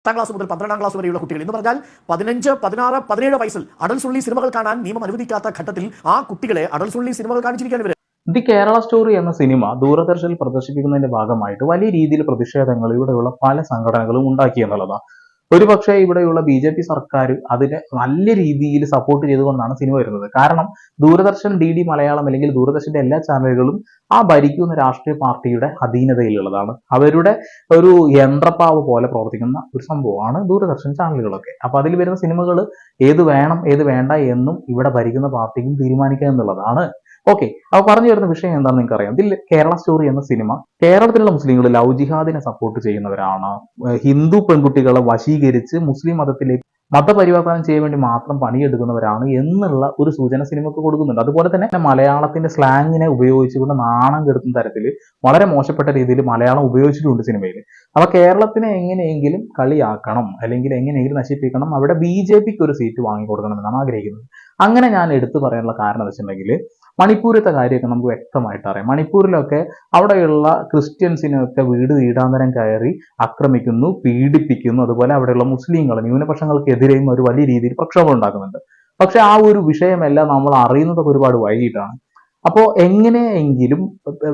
പത്താം ക്ലാസ് മുതൽ പന്ത്രണ്ടാം ക്ലാസ് വരെയുള്ള കുട്ടികൾ എന്ന് പറഞ്ഞാൽ പതിനഞ്ച് പതിനാറ് പതിനേഴ് വയസ്സിൽ അടൽസുള്ളി സിനിമകൾ കാണാൻ നിയമം അനുവദിക്കാത്ത ഘട്ടത്തിൽ ആ കുട്ടികളെ അടൽസുള്ളി സിനിമകൾ കാണിച്ചിരിക്കാൻ വരെ ദി കേരള സ്റ്റോറി എന്ന സിനിമ ദൂരദർശനിൽ പ്രദർശിപ്പിക്കുന്നതിന്റെ ഭാഗമായിട്ട് വലിയ രീതിയിൽ പ്രതിഷേധങ്ങൾ ഇവിടെയുള്ള പല സംഘടനകളും ഉണ്ടാക്കി എന്നുള്ളതാണ് ഒരുപക്ഷെ ഇവിടെയുള്ള ബി ജെ പി സർക്കാർ അതിനെ നല്ല രീതിയിൽ സപ്പോർട്ട് ചെയ്തുകൊണ്ടാണ് സിനിമ വരുന്നത്. കാരണം ദൂരദർശൻ ഡി ഡി മലയാളം അല്ലെങ്കിൽ ദൂരദർശന്റെ എല്ലാ ചാനലുകളും ആ ഭരിക്കുന്ന രാഷ്ട്രീയ പാർട്ടിയുടെ അധീനതയിലുള്ളതാണ്. അവരുടെ ഒരു യന്ത്രപ്പാവ് പോലെ പ്രവർത്തിക്കുന്ന ഒരു സംഭവമാണ് ദൂരദർശൻ ചാനലുകളൊക്കെ. അപ്പൊ അതിൽ വരുന്ന സിനിമകൾ ഏത് വേണം ഏത് വേണ്ട എന്നും ഇവിടെ ഭരിക്കുന്ന പാർട്ടിക്കും തീരുമാനിക്കുക എന്നുള്ളതാണ് ഓക്കെ അപ്പൊ പറഞ്ഞു വരുന്ന വിഷയം എന്താണെന്ന് നിങ്ങൾക്ക് അറിയാം ഇതിൽ കേരള സ്റ്റോറി എന്ന സിനിമ കേരളത്തിലുള്ള മുസ്ലിങ്ങൾ ലവ് ജിഹാദിനെ സപ്പോർട്ട് ചെയ്യുന്നവരാണ്. ഹിന്ദു പെൺകുട്ടികളെ വശീകരിച്ച് മുസ്ലിം മതത്തിലേക്ക് മതപരിവർത്തനം ചെയ്യാൻ വേണ്ടി മാത്രം പണിയെടുക്കുന്നവരാണ് എന്നുള്ള ഒരു സൂചന സിനിമക്ക് കൊടുക്കുന്നുണ്ട്. അതുപോലെ തന്നെ മലയാളത്തിന്റെ സ്ലാങ്ങിനെ ഉപയോഗിച്ചുകൊണ്ട് നാണം കെടുത്തുന്ന തരത്തിൽ വളരെ മോശപ്പെട്ട രീതിയിൽ മലയാളം ഉപയോഗിച്ചിട്ടുണ്ട് സിനിമയിൽ അപ്പൊ കേരളത്തിനെ എങ്ങനെയെങ്കിലും കളിയാക്കണം അല്ലെങ്കിൽ എങ്ങനെയെങ്കിലും നശിപ്പിക്കണം അവിടെ ബി ജെ പിക്ക് ഒരു സീറ്റ് വാങ്ങിക്കൊടുക്കണം എന്നാണ് ആഗ്രഹിക്കുന്നത്. അങ്ങനെ ഞാൻ എടുത്തു പറയാനുള്ള കാരണം എന്ന് വെച്ചിട്ടുണ്ടെങ്കിൽ മണിപ്പൂരത്തെ കാര്യമൊക്കെ നമുക്ക് വ്യക്തമായിട്ട് അറിയാം. മണിപ്പൂരിലൊക്കെ അവിടെയുള്ള ക്രിസ്ത്യൻസിനൊക്കെ വീട് വീടാന്തരം കയറി ആക്രമിക്കുന്നു പീഡിപ്പിക്കുന്നു അതുപോലെ അവിടെയുള്ള മുസ്ലിങ്ങൾ ന്യൂനപക്ഷങ്ങൾക്കെതിരെയും ഒരു വലിയ രീതിയിൽ പ്രക്ഷോഭം ഉണ്ടാക്കുന്നുണ്ട്. പക്ഷെ ആ ഒരു വിഷയമെല്ലാം നമ്മൾ അറിയുന്നതൊക്കെ ഒരുപാട് വൈകിട്ടാണ് അപ്പോൾ എങ്ങനെയെങ്കിലും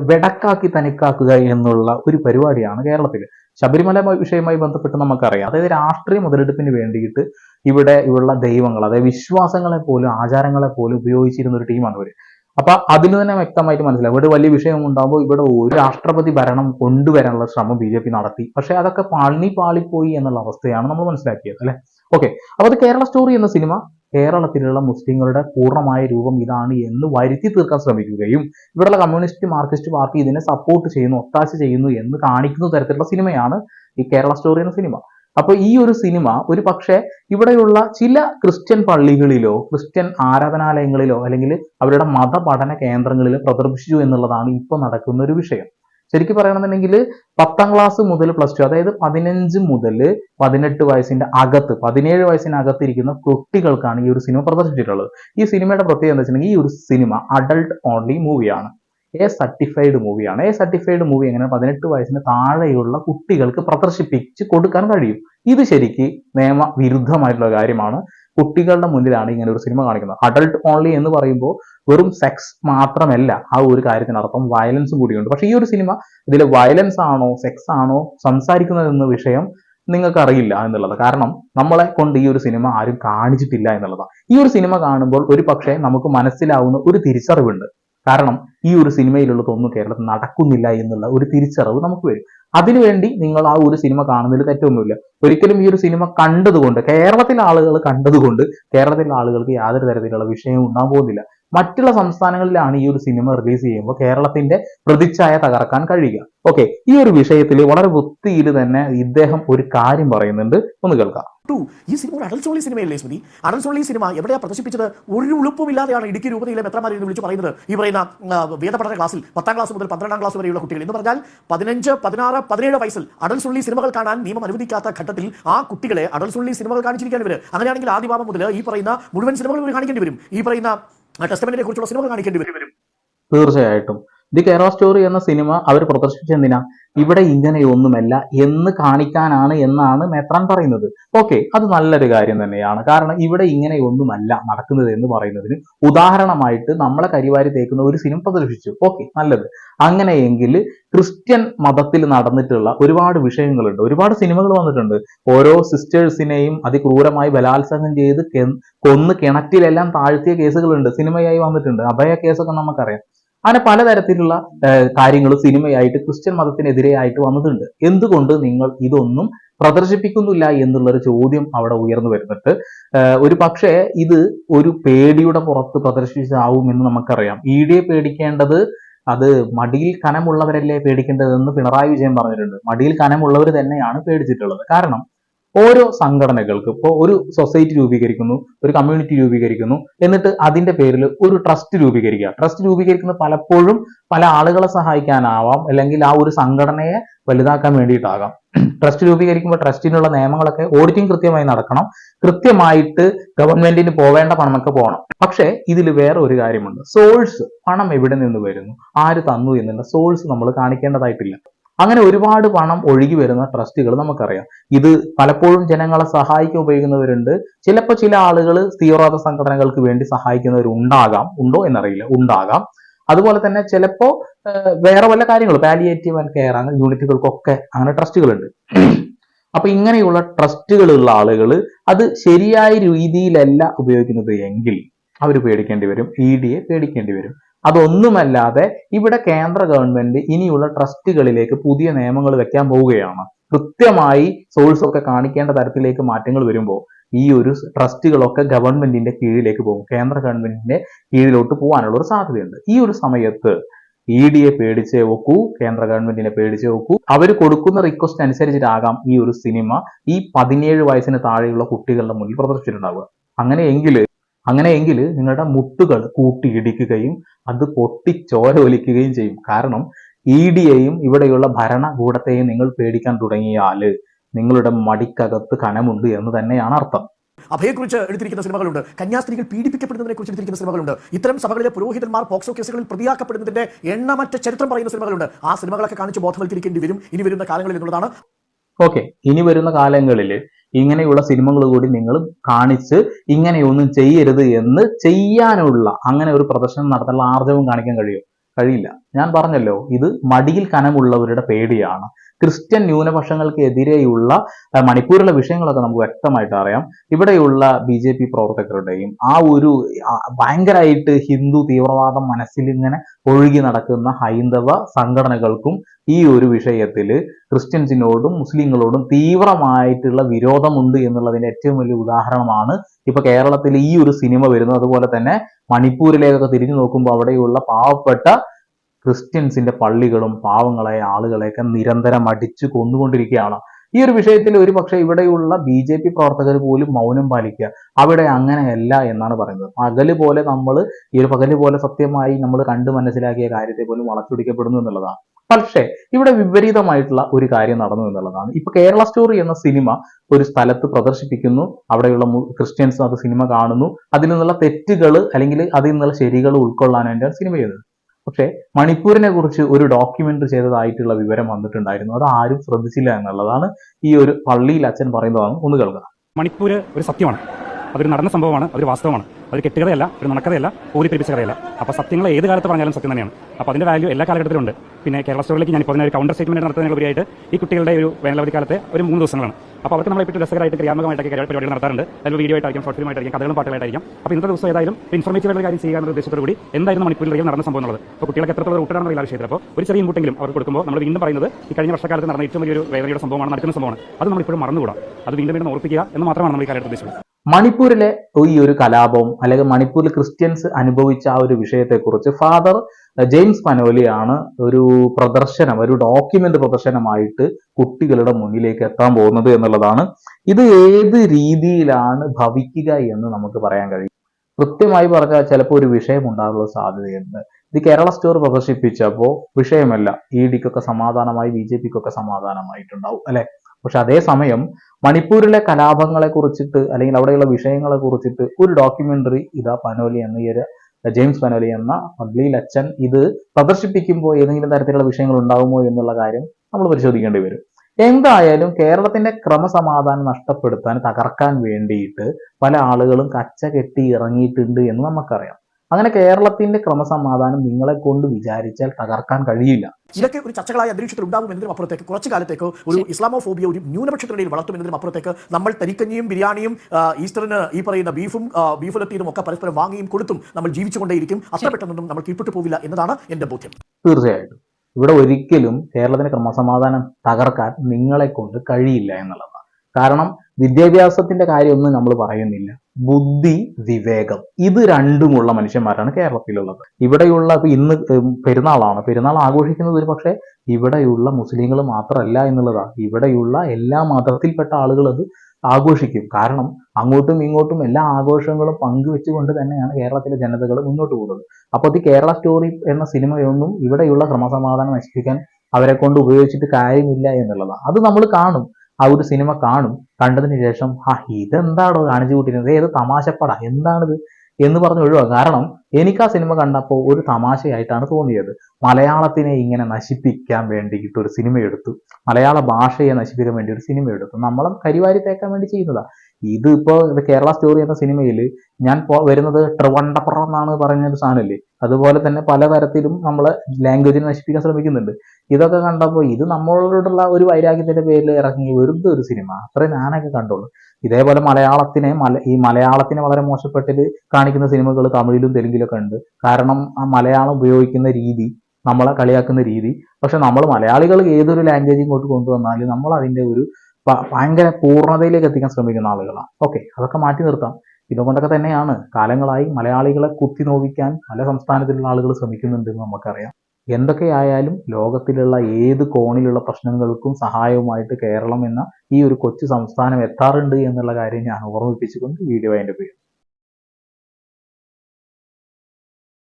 വെടക്കാക്കി തനിക്കാക്കുക എന്നുള്ള ഒരു പരിപാടിയാണ് കേരളത്തിൽ ശബരിമല വിഷയവുമായി ബന്ധപ്പെട്ട് നമുക്കറിയാം. അതായത് രാഷ്ട്രീയ മുതലെടുപ്പിന് വേണ്ടിയിട്ട് ഇവിടെ ഉള്ള ദൈവങ്ങൾ അതായത് വിശ്വാസങ്ങളെ പോലും ആചാരങ്ങളെ പോലും ഉപയോഗിച്ചിരുന്ന ഒരു ടീമാണ് ഇവർ അപ്പൊ അതിന് തന്നെ വ്യക്തമായിട്ട് മനസ്സിലാവും ഇവിടെ വലിയ വിഷയം ഉണ്ടാകുമ്പോൾ ഇവിടെ ഒരു രാഷ്ട്രപതി ഭരണം കൊണ്ടുവരാനുള്ള ശ്രമം ബി ജെ പി നടത്തി. പക്ഷെ അതൊക്കെ പാളി പാളിപ്പോയി എന്നുള്ള അവസ്ഥയാണ് നമ്മൾ മനസ്സിലാക്കിയത് അല്ലെ? ഓക്കെ. അപ്പൊ അത് കേരള സ്റ്റോറി എന്ന സിനിമ. കേരളത്തിലുള്ള മുസ്ലിങ്ങളുടെ പൂർണമായ രൂപം ഇതാണ് എന്ന് വരുത്തി തീർക്കാൻ ശ്രമിക്കുകയും ഇവിടെയുള്ള കമ്മ്യൂണിസ്റ്റ് മാർക്സിസ്റ്റ് പാർട്ടി ഇതിനെ സപ്പോർട്ട് ചെയ്യുന്നു ഒത്താശ ചെയ്യുന്നു എന്ന് കാണിക്കുന്ന തരത്തിലുള്ള സിനിമയാണ് ഈ കേരള സ്റ്റോറി എന്ന സിനിമ. അപ്പൊ ഈ ഒരു സിനിമ ഒരു പക്ഷേ ഇവിടെയുള്ള ചില ക്രിസ്ത്യൻ പള്ളികളിലോ ക്രിസ്ത്യൻ ആരാധനാലയങ്ങളിലോ അല്ലെങ്കിൽ അവരുടെ മതപഠന കേന്ദ്രങ്ങളിലോ പ്രദർശിച്ചു എന്നുള്ളതാണ് ഇപ്പൊ നടക്കുന്ന ഒരു വിഷയം. ശരിക്കും പറയണമെന്നുണ്ടെങ്കിൽ പത്താം ക്ലാസ് മുതൽ പ്ലസ് ടു അതായത് പതിനഞ്ച് മുതൽ പതിനെട്ട് വയസ്സിന്റെ അകത്ത് പതിനേഴ് വയസ്സിനകത്ത് അകത്തിരിക്കുന്ന കുട്ടികൾക്കാണ് ഈ ഒരു സിനിമ പ്രദർശിപ്പിച്ചിട്ടുള്ളത്. ഈ സിനിമയുടെ പ്രത്യേകത എന്താ വെച്ചിട്ടുണ്ടെങ്കിൽ ഈ ഒരു സിനിമ അഡൾട്ട് ഓൺലി മൂവിയാണ് എ സർട്ടിഫൈഡ് മൂവിയാണ് എ സർട്ടിഫൈഡ് മൂവി എങ്ങനെ പതിനെട്ട് വയസ്സിന് താഴെയുള്ള കുട്ടികൾക്ക് പ്രദർശിപ്പിച്ച് കൊടുക്കാൻ കഴിയും? ഇത് ശരിക്ക് നിയമവിരുദ്ധമായിട്ടുള്ള കാര്യമാണ്. കുട്ടികളുടെ മുന്നിലാണ് ഇങ്ങനെ ഒരു സിനിമ കാണിക്കുന്നത്. അഡൾട്ട് ഓൺലി എന്ന് പറയുമ്പോൾ വെറും സെക്സ് മാത്രമല്ല ആ ഒരു കാര്യത്തിനർത്ഥം. വയലൻസും കൂടിയുണ്ട്. പക്ഷേ ഈ ഒരു സിനിമ ഇതിൽ വയലൻസ് ആണോ സെക്സ് ആണോ സംസാരിക്കുന്നതെന്ന വിഷയം നിങ്ങൾക്ക് അറിയില്ല എന്നുള്ളത്. കാരണം നമ്മളെ കൊണ്ട് ഈ ഒരു സിനിമ ആരും കാണിച്ചിട്ടില്ല എന്നുള്ളതാണ്. ഈ ഒരു സിനിമ കാണുമ്പോൾ ഒരു പക്ഷേ നമുക്ക് മനസ്സിലാവുന്ന ഒരു തിരിച്ചറിവുണ്ട്. കാരണം ഈ ഒരു സിനിമയിലുള്ളതൊന്നും കേരളത്തിൽ നടക്കുന്നില്ല എന്നുള്ള ഒരു തിരിച്ചറിവ് നമുക്ക് വരും. അതിനുവേണ്ടി നിങ്ങൾ ആ ഒരു സിനിമ കാണുന്നതിൽ തെറ്റൊന്നുമില്ല. ഒരിക്കലും ഈ ഒരു സിനിമ കണ്ടതുകൊണ്ട് കേരളത്തിലെ ആളുകൾ കണ്ടതുകൊണ്ട് കേരളത്തിലെ ആളുകൾക്ക് യാതൊരു തരത്തിലുള്ള വിഷയം ഉണ്ടാകാൻ പോകുന്നില്ല. മറ്റുള്ള സംസ്ഥാനങ്ങളിലാണ് ഈ ഒരു സിനിമ റിലീസ് ചെയ്യുമ്പോൾ കേരളത്തിന്റെ പ്രതിച്ഛായ തകർക്കാൻ കഴിയുക. ഓക്കെ ഈ ഒരു വിഷയത്തിൽ വളരെ വൃത്തിയിൽ തന്നെ ഇദ്ദേഹം ഒരു കാര്യം പറയുന്നുണ്ട്. ഒന്ന് കേൾക്കാം. ഈ സിനിമ ഒരു അടൽസോളി സിനിമയല്ലേ സ്മൃതി അടൽസോളി സിനിമ എവിടെയാ പ്രദർശിപ്പിച്ചത്? ഒരു ഉളുപ്പുമില്ലാതെയാണ് ഇടുക്കി രൂപതയിലെ മെത്രമാരെ വിളിച്ച് പറയുന്നത്. ഈ പറയുന്ന വേദപഠന ക്ലാസ്സിൽ പത്താം ക്ലാസ് മുതൽ പന്ത്രണ്ടാം ക്ലാസ് വരെയുള്ള കുട്ടികൾ. എന്ന് പറഞ്ഞാൽ പതിനഞ്ച് പതിനാറ് പതിനേഴ് വയസ്സിൽ അടൽസുള്ളി സിനിമകൾ കാണാൻ നിയമം അനുവദിക്കാത്ത ഘട്ടത്തിൽ ആ കുട്ടികളെ അടൽസുള്ളി സിനിമകൾ കാണിച്ചിരിക്കാൻ ഇവർ അങ്ങനെയാണെങ്കിൽ ആദിഭാവം മുതൽ ഈ പറയുന്ന മുഴുവൻ സിനിമകൾ ഇവർ കാണിക്കേണ്ടി വരും. ഈ പറയുന്ന ടെസ്റ്റമെന്റിനെ കുറിച്ചുള്ള സിനിമകൾ കാണിക്കേണ്ടി വരും. തീർച്ചയായിട്ടും. ദി കേരള സ്റ്റോറി എന്ന സിനിമ അവർ പ്രദർശിപ്പിച്ചെന്തിനാ ഇവിടെ ഇങ്ങനെയൊന്നുമല്ല എന്ന് കാണിക്കാനാണ് എന്നാണ് മെത്രാൻ പറയുന്നത്. ഓക്കെ അത് നല്ലൊരു കാര്യം തന്നെയാണ്. കാരണം ഇവിടെ ഇങ്ങനെയൊന്നുമല്ല നടക്കുന്നത് എന്ന് പറയുന്നതിന് ഉദാഹരണമായിട്ട് നമ്മളെ കരിവാരി തേക്കുന്ന ഒരു സിനിമ പ്രദർശിപ്പിച്ചു. ഓക്കെ നല്ലത്. അങ്ങനെയെങ്കിൽ ക്രിസ്ത്യൻ മതത്തിൽ നടന്നിട്ടുള്ള ഒരുപാട് വിഷയങ്ങളുണ്ട്. ഒരുപാട് സിനിമകൾ വന്നിട്ടുണ്ട്. ഓരോ സിസ്റ്റേഴ്സിനെയും അതിക്രൂരമായി ബലാത്സംഗം ചെയ്ത് കൊന്ന് കിണറ്റിലെല്ലാം താഴ്ത്തിയ കേസുകളുണ്ട്. സിനിമയായി വന്നിട്ടുണ്ട്. അഭയ കേസൊക്കെ നമുക്കറിയാം. അങ്ങനെ പലതരത്തിലുള്ള കാര്യങ്ങൾ സിനിമയായിട്ട് ക്രിസ്ത്യൻ മതത്തിനെതിരെയായിട്ട് വന്നിട്ടുണ്ട് എന്തുകൊണ്ട് നിങ്ങൾ ഇതൊന്നും പ്രദർശിപ്പിക്കുന്നില്ല എന്നുള്ളൊരു ചോദ്യം അവിടെ ഉയർന്നു വരുന്നുണ്ട്. ഒരു പക്ഷേ ഇത് ഒരു പേടിയുടെ പുറത്ത് പ്രദർശിച്ചാവുമെന്ന് നമുക്കറിയാം. ഇ ഡിയെ പേടിക്കേണ്ടത് അത് മടിയിൽ കനമുള്ളവരല്ലേ പേടിക്കേണ്ടതെന്ന് പിണറായി വിജയൻ പറഞ്ഞിട്ടുണ്ട്. മടിയിൽ കനമുള്ളവർ തന്നെയാണ് പേടിച്ചിട്ടുള്ളത്. കാരണം ഓരോ സംഘടനകൾക്ക് ഇപ്പോൾ ഒരു സൊസൈറ്റി രൂപീകരിക്കുന്നു ഒരു കമ്മ്യൂണിറ്റി രൂപീകരിക്കുന്നു എന്നിട്ട് അതിന്റെ പേരിൽ ഒരു ട്രസ്റ്റ് രൂപീകരിക്കുക. ട്രസ്റ്റ് രൂപീകരിക്കുന്നത് പലപ്പോഴും പല ആളുകളെ സഹായിക്കാനാവാം അല്ലെങ്കിൽ ആ ഒരു സംഘടനയെ വലുതാക്കാൻ വേണ്ടിയിട്ടാകാം. ട്രസ്റ്റ് രൂപീകരിക്കുമ്പോൾ ട്രസ്റ്റിനുള്ള നിയമങ്ങളൊക്കെ ഓഡിറ്റിംഗ് കൃത്യമായി നടക്കണം. കൃത്യമായിട്ട് ഗവൺമെന്റിന് പോവേണ്ട പണമൊക്കെ പോകണം. പക്ഷേ ഇതിൽ വേറെ ഒരു കാര്യമുണ്ട്. സോഴ്സ് പണം എവിടെ നിന്ന് വരുന്നു? ആര് തന്നു എന്നുള്ള സോഴ്സ് നമ്മൾ കാണിക്കേണ്ടതായിട്ടില്ല. അങ്ങനെ ഒരുപാട് പണം ഒഴുകി വരുന്ന ട്രസ്റ്റുകൾ നമുക്കറിയാം. ഇത് പലപ്പോഴും ജനങ്ങളെ സഹായിക്കാൻ ഉപയോഗിക്കുന്നവരുണ്ട്. ചിലപ്പോൾ ചില ആളുകൾ തീവ്രവാദ സംഘടനകൾക്ക് വേണ്ടി സഹായിക്കുന്നവരുണ്ടാകാം. ഉണ്ടോ എന്നറിയില്ല. ഉണ്ടാകാം. അതുപോലെ തന്നെ ചിലപ്പോൾ വേറെ വല്ല കാര്യങ്ങളും പാലിയേറ്റീവ് ആൻഡ് കെയർ അങ്ങനെ യൂണിറ്റുകൾക്കൊക്കെ അങ്ങനെ ട്രസ്റ്റുകളുണ്ട്. അപ്പൊ ഇങ്ങനെയുള്ള ട്രസ്റ്റുകളുള്ള ആളുകൾ അത് ശരിയായ രീതിയിലല്ല ഉപയോഗിക്കുന്നത് എങ്കിൽ അവർ പേടിക്കേണ്ടി വരും. ഇ ഡിയെ പേടിക്കേണ്ടി വരും. അതൊന്നുമല്ലാതെ ഇവിടെ കേന്ദ്ര ഗവൺമെന്റ് ഇനിയുള്ള ട്രസ്റ്റുകളിലേക്ക് പുതിയ നിയമങ്ങൾ വെക്കാൻ പോവുകയാണ്. കൃത്യമായി സോഴ്സ് ഒക്കെ കാണിക്കേണ്ട തരത്തിലേക്ക് മാറ്റങ്ങൾ വരുമ്പോൾ ഈ ഒരു ട്രസ്റ്റുകളൊക്കെ ഗവൺമെന്റിന്റെ കീഴിലേക്ക് പോകും. കേന്ദ്ര ഗവൺമെന്റിന്റെ കീഴിലോട്ട് പോകാനുള്ള ഒരു സാധ്യതയുണ്ട്. ഈ ഒരു സമയത്ത് ഇ ഡിയെ പേടിച്ചേ വെക്കൂ കേന്ദ്ര ഗവൺമെന്റിനെ പേടിച്ചേ വെക്കൂ അവർ കൊടുക്കുന്ന റിക്വസ്റ്റ് അനുസരിച്ചിട്ടാകാം ഈ ഒരു സിനിമ ഈ പതിനേഴ് വയസ്സിന് താഴെയുള്ള കുട്ടികളുടെ മുന്നിൽ പ്രദർശിച്ചിട്ടുണ്ടാവുക. അങ്ങനെയെങ്കിൽ അങ്ങനെയെങ്കിൽ നിങ്ങളുടെ മുട്ടുകൾ കൂട്ടിയിടിക്കുകയും അത് പൊട്ടി ചോര ഒലിക്കുകയും ചെയ്യും. കാരണം ഇ ഡിയെയും ഇവിടെയുള്ള ഭരണകൂടത്തെയും നിങ്ങൾ പേടിക്കാൻ തുടങ്ങിയാൽ നിങ്ങളുടെ മടിക്കകത്ത് കനമുണ്ട് എന്ന് തന്നെയാണ് അർത്ഥം. അഭയെക്കുറിച്ച് എടുത്തിരിക്കുന്ന സിനിമകളുണ്ട്. കന്യാസ്ത്രീകൾ പീഡിപ്പിക്കപ്പെടുന്നതിനെ കുറിച്ച് എടുത്തിരിക്കുന്ന സിനിമകളുണ്ട്. ഇത്തരം സഭകളിലെ പുരോഹിതന്മാർ പോക്സോ കേസുകളിൽ പ്രതിയാക്കപ്പെടുന്നതിന്റെ എണ്ണമറ്റ ചരിത്രം പറയുന്ന സിനിമകളുണ്ട്. ആ സിനിമകളൊക്കെ കാണിച്ച് ബോധവൽക്കരിക്കേണ്ടി വരും. ഇനി വരുന്ന കാലങ്ങളിൽ എന്നുള്ളതാണ്. ഓക്കെ. ഇനി വരുന്ന കാലങ്ങളിൽ ഇങ്ങനെയുള്ള സിനിമകൾ കൂടി നിങ്ങൾ കാണിച്ച് ഇങ്ങനെയൊന്നും ചെയ്യരുത് എന്ന് ചെയ്യാനുള്ള അങ്ങനെ ഒരു പ്രദർശനം നടത്താനുള്ള ആർജവം കാണിക്കാൻ കഴിയും? കഴിയില്ല. ഞാൻ പറഞ്ഞല്ലോ ഇത് മടിയിൽ കനമുള്ളവരുടെ പേടിയാണ്. ക്രിസ്ത്യൻ ന്യൂനപക്ഷങ്ങൾക്ക് എതിരെയുള്ള മണിപ്പൂരിലെ വിഷയങ്ങളൊക്കെ നമുക്ക് വ്യക്തമായിട്ട് അറിയാം. ഇവിടെയുള്ള ബി ജെ പി പ്രവർത്തകരുടെയും ആ ഒരു ഭയങ്കരമായിട്ട് ഹിന്ദു തീവ്രവാദം മനസ്സിൽ ഇങ്ങനെ ഒഴുകി നടക്കുന്ന ഹൈന്ദവ സംഘടനകൾക്കും ഈ ഒരു വിഷയത്തിൽ ക്രിസ്ത്യൻസിനോടും മുസ്ലിങ്ങളോടും തീവ്രമായിട്ടുള്ള വിരോധമുണ്ട് എന്നുള്ളതിന്റെ ഏറ്റവും വലിയ ഉദാഹരണമാണ് ഇപ്പൊ കേരളത്തിൽ ഈ ഒരു സിനിമ വരുന്നത്. അതുപോലെ തന്നെ മണിപ്പൂരിലേക്കൊക്കെ തിരിഞ്ഞു നോക്കുമ്പോൾ അവിടെയുള്ള പാവപ്പെട്ട ക്രിസ്ത്യൻസിന്റെ പള്ളികളും പാവങ്ങളെ ആളുകളെയൊക്കെ നിരന്തരം അടിച്ചു കൊന്നുകൊണ്ടിരിക്കുകയാണ്. ഈ ഒരു വിഷയത്തിൽ ഒരു പക്ഷേ ഇവിടെയുള്ള ബി ജെ പി പ്രവർത്തകർ പോലും മൗനം പാലിക്കുക. അവിടെ അങ്ങനെയല്ല എന്നാണ് പറയുന്നത്. പകൽ പോലെ നമ്മൾ ഈ ഒരു പകൽ പോലെ സത്യമായി നമ്മൾ കണ്ടു മനസ്സിലാക്കിയ കാര്യത്തെ പോലും വളച്ചൊടിക്കപ്പെടുന്നു എന്നുള്ളതാണ്. പക്ഷേ ഇവിടെ വിപരീതമായിട്ടുള്ള ഒരു കാര്യം നടന്നു എന്നുള്ളതാണ്. ഇപ്പൊ കേരള സ്റ്റോറി എന്ന സിനിമ ഒരു സ്ഥലത്ത് പ്രദർശിപ്പിക്കുന്നു. അവിടെയുള്ള ക്രിസ്ത്യൻസ് അത് സിനിമ കാണുന്നു. അതിൽ നിന്നുള്ള തെറ്റുകൾ അല്ലെങ്കിൽ അതിൽ നിന്നുള്ള ശരികൾ ഉൾക്കൊള്ളാനായിട്ടാണ് സിനിമ ചെയ്തത് പക്ഷേ മണിപ്പൂരിനെ കുറിച്ച് ഒരു ഡോക്യുമെന്ററി ചെയ്തതായിട്ടുള്ള വിവരം വന്നിട്ടുണ്ടായിരുന്നു. അത് ആരും ശ്രദ്ധിച്ചില്ല എന്നുള്ളതാണ് ഈ ഒരു പള്ളിയിൽ അച്ഛൻ പറയുന്നതാണ്. ഒന്ന് കേൾക്കുക മണിപ്പൂര് ഒരു സത്യമാണ്. അതൊരു നടന്ന സംഭവമാണ്. അതൊരു വാസ്തവമാണ്. അതൊരു കെട്ടുകഥയല്ല ഒരു നടക്കഥയല്ല ഊരിപ്പിരിപ്പിച്ച കഥയല്ല അപ്പോൾ സത്യങ്ങൾ ഏത് കാലത്ത് പറഞ്ഞാലും സത്യം തന്നെയാണ്. അപ്പോൾ അതിന്റെ വാല്യൂ എല്ലാ കാലഘട്ടത്തിലും ഉണ്ട് പിന്നെ കേരള സ്റ്റോറിലേക്ക് ഞാൻ ഇപ്പോൾ ഒരു കൗണ്ടർ സ്റ്റേറ്റ്മെന്റ് നടത്തുന്നതിനുപരിയായിട്ട് ഈ കുട്ടികളുടെ ഒരു വേനലവധി കാലത്തെ ഒരു മൂന്ന് ദിവസങ്ങളാണ്. അപ്പോൾ അവർക്ക് നമ്മൾ ഇപ്പോൾ രസകരമായിട്ട് ക്രിയാത്മകമായിട്ടൊക്കെ പരിപാടികൾ നടത്താറുണ്ട്. അതിൽ വീഡിയോ ആയിട്ടായിരിക്കും ഷോർട്ട് ഫിലിം ആയിട്ടായിരിക്കും കഥകളും പാട്ടുകളായിട്ടായിരിക്കും. അപ്പോൾ ഇന്നത്തെ ദിവസം ഏതായാലും ഇൻഫർമേറ്റീവ് ആയിട്ടുള്ള കാര്യം എന്ന ഉദ്ദേശത്തോടു കൂടി എന്തായിരുന്നു മണിപ്പൂരിൽ നടന്ന സംഭവം ഉള്ളത് അപ്പോൾ കുട്ടികൾക്ക് എത്രത്തോളം റൂട്ടാണെന്ന് അറിയില്ല വിഷയത്തിൽ അപ്പോൾ ഒരു ചെറിയ ഇൻപുട്ടെങ്കിലും അവർക്ക് കൊടുക്കുമ്പോൾ നമ്മൾ വീണ്ടും പറയുന്നത് ഈ കഴിഞ്ഞ വർഷക്കാലത്ത് നടന്ന ഏറ്റവും വലിയൊരു വേദനയുടെ സംഭവമാണ് നടക്കുന്ന സംഭവമാണ്. അത് നമ്മളിപ്പോഴും മറന്നുകൂടാ. അത് വീണ്ടും വീണ്ടും ഓർപ്പിക്കുക എന്ന് മാത്രമാണ് നമ്മൾ ഈ കാലഘട്ടത്തിൽ ഉദ്ദേശിച്ചത്. മണിപ്പൂരിലെ ഈ ഒരു കലാപം അല്ലെങ്കിൽ മണിപ്പൂരിൽ ക്രിസ്ത്യൻസ് അനുഭവിച്ച ആ ഒരു വിഷയത്തെക്കുറിച്ച് ഫാദർ ജെയിംസ് പനോലിയാണ് ഒരു പ്രദർശനം ഒരു ഡോക്യുമെന്റ് പ്രദർശനമായിട്ട് കുട്ടികളുടെ മുന്നിലേക്ക് എത്താൻ പോകുന്നത് എന്നുള്ളതാണ്. ഇത് ഏത് രീതിയിലാണ് ഭവിക്കുക എന്ന് നമുക്ക് പറയാൻ കഴിയും. കൃത്യമായി പറഞ്ഞാൽ ചിലപ്പോൾ ഒരു വിഷയം ഉണ്ടാകാനുള്ള സാധ്യതയുണ്ട്. ഇത് കേരള സ്റ്റോർ പ്രദർശിപ്പിച്ചപ്പോൾ വിഷയമല്ല ഇ ഡിക്കൊക്കെ സമാധാനമായി ബി ജെ പിക്കൊക്കെ സമാധാനമായിട്ടുണ്ടാവും അല്ലെ? പക്ഷെ അതേസമയം മണിപ്പൂരിലെ കലാപങ്ങളെ കുറിച്ചിട്ട് അല്ലെങ്കിൽ അവിടെയുള്ള വിഷയങ്ങളെ കുറിച്ചിട്ട് ഒരു ഡോക്യുമെന്ററി ഇതാ പനോലി എന്ന ഈ ഒരു ജെയിംസ് പനോലി എന്ന പള്ളിയിൽ അച്ഛൻ ഇത് പ്രദർശിപ്പിക്കുമ്പോൾ ഏതെങ്കിലും തരത്തിലുള്ള വിഷയങ്ങൾ ഉണ്ടാകുമോ എന്നുള്ള കാര്യം നമ്മൾ പരിശോധിക്കേണ്ടി വരും. എന്തായാലും കേരളത്തിന്റെ ക്രമസമാധാനം നഷ്ടപ്പെടുത്താൻ തകർക്കാൻ വേണ്ടിയിട്ട് പല ആളുകളും കച്ച കെട്ടി ഇറങ്ങിയിട്ടുണ്ട് എന്ന് നമുക്കറിയാം. അങ്ങനെ കേരളത്തിന്റെ ക്രമസമാധാനം നിങ്ങളെ കൊണ്ട് വിചാരിച്ചാൽ തകർക്കാൻ കഴിയില്ല. ഇതൊക്കെ ഒരു ചർച്ചകളായ അന്തരീക്ഷത്തിൽ ഉണ്ടാകും എന്നതിനും അപ്പുറത്തേക്ക് കുറച്ചു കാലത്തേക്ക് ഒരു ഇസ്ലാമോഫോബിയ ഒരു ന്യൂനപക്ഷത്തിനിടയിൽ വളർത്തും എന്നതിനും അപ്പുറത്തേക്ക് നമ്മൾ തരിക്കഞ്ഞിയും ബിരിയാണിയും ഈസ്റ്ററിന് ഈ പറയുന്ന ബീഫും ബീഫുലത്തീനും ഒക്കെ പരസ്പരം വാങ്ങിയും കൊടുത്തും നമ്മൾ ജീവിച്ചുകൊണ്ടേയിരിക്കും. അത്ര പെട്ടെന്നൊന്നും നമ്മൾ കീഴ്പ്പെട്ടു പോവില്ല എന്നതാണ് എന്റെ ബോധ്യം. തീർച്ചയായിട്ടും. ഇവിടെ ഒരിക്കലും കേരളത്തിന്റെ ക്രമസമാധാനം തകർക്കാൻ നിങ്ങളെ കൊണ്ട് കഴിയില്ല എന്നുള്ളതാണ്. കാരണം വിദ്യാഭ്യാസത്തിന്റെ കാര്യമൊന്നും നമ്മൾ പറയുന്നില്ല. ബുദ്ധി വിവേകം. ഇത് രണ്ടുമുള്ള മനുഷ്യന്മാരാണ് കേരളത്തിലുള്ളത്. ഇവിടെയുള്ള ഇപ്പൊ ഇന്ന് പെരുന്നാളാണ്. പെരുന്നാൾ ആഘോഷിക്കുന്നത് ഒരു പക്ഷേ ഇവിടെയുള്ള മുസ്ലിങ്ങൾ മാത്രമല്ല എന്നുള്ളതാണ് ഇവിടെയുള്ള എല്ലാ മതത്തിൽപ്പെട്ട ആളുകൾ അത് ആഘോഷിക്കും. കാരണം അങ്ങോട്ടും ഇങ്ങോട്ടും എല്ലാ ആഘോഷങ്ങളും പങ്കുവെച്ചുകൊണ്ട് തന്നെയാണ് കേരളത്തിലെ ജനതകൾ മുന്നോട്ട് പോകുന്നത്. അപ്പോൾ ഈ കേരള സ്റ്റോറി എന്ന സിനിമയൊന്നും ഇവിടെയുള്ള ക്രമസമാധാനം നശിപ്പിക്കാൻ അവരെ കൊണ്ട് ഉപയോഗിച്ചിട്ട് കാര്യമില്ല എന്നുള്ളതാണ് അത് നമ്മൾ കാണും. ആ ഒരു സിനിമ കാണും. കണ്ടതിന് ശേഷം ആ ഇതെന്താണോ കാണിച്ചു കൂട്ടിയിരുന്നത്? ഏത് തമാശപ്പട? എന്താണിത്? എന്ന് പറഞ്ഞ് ഒഴിവാക്കും കാരണം എനിക്ക് ആ സിനിമ കണ്ടപ്പോൾ ഒരു തമാശയായിട്ടാണ് തോന്നിയത്. മലയാളത്തിനെ ഇങ്ങനെ നശിപ്പിക്കാൻ വേണ്ടിയിട്ട് ഒരു സിനിമ എടുത്തു മലയാള ഭാഷയെ നശിപ്പിക്കാൻ വേണ്ടി ഒരു സിനിമ എടുത്തു നമ്മളെ കരിവാരി തേക്കാൻ വേണ്ടി ചെയ്യുന്നതാ. ഇത് ഇപ്പോ ഇത് കേരള സ്റ്റോറി എന്ന സിനിമയിൽ ഞാൻ വരുന്നത് ട്രിവണ്ടപ്പുറം എന്നാണ് പറഞ്ഞൊരു സാധനമല്ലേ അതുപോലെ തന്നെ പലതരത്തിലും നമ്മളെ ലാംഗ്വേജിനെ നശിപ്പിക്കാൻ ശ്രമിക്കുന്നുണ്ട്. ഇതൊക്കെ കണ്ടപ്പോൾ ഇത് നമ്മളോടുള്ള ഒരു വൈരാഗ്യത്തിന്റെ പേരിൽ ഇറങ്ങി വെറുതെ ഒരു സിനിമ. അത്രേ ഞാനൊക്കെ കണ്ടുള്ളൂ. ഇതേപോലെ മലയാളത്തിനെ മല ഈ മലയാളത്തിനെ വളരെ മോശപ്പെട്ടിൽ കാണിക്കുന്ന സിനിമകൾ തമിഴിലും തെലുങ്കിലൊക്കെ ഉണ്ട്. കാരണം ആ മലയാളം ഉപയോഗിക്കുന്ന രീതി നമ്മളെ കളിയാക്കുന്ന രീതി. പക്ഷെ നമ്മൾ മലയാളികൾ ഏതൊരു ലാംഗ്വേജ് ഇങ്ങോട്ട് കൊണ്ടുവന്നാലും നമ്മൾ അതിന്റെ ഒരു ഭയങ്കര പൂർണതയിലേക്ക് എത്തിക്കാൻ ശ്രമിക്കുന്ന ആളുകളാണ്. ഓക്കെ അതൊക്കെ മാറ്റി നിർത്താം. ഇതുകൊണ്ടൊക്കെ തന്നെയാണ് കാലങ്ങളായി മലയാളികളെ കുത്തി നോവിക്കാൻ പല സംസ്ഥാനത്തിലുള്ള ആളുകൾ ശ്രമിക്കുന്നുണ്ട് എന്ന് നമുക്കറിയാം. എന്തൊക്കെയായാലും ലോകത്തിലുള്ള ഏത് കോണിലുള്ള പ്രശ്നങ്ങൾക്കും സഹായവുമായിട്ട് കേരളം എന്ന ഈ ഒരു കൊച്ചു സംസ്ഥാനം എത്താറുണ്ട് എന്നുള്ള കാര്യം ഞാൻ ഓർമ്മിപ്പിച്ചുകൊണ്ട് വീഡിയോ അതിന്റെ പേര്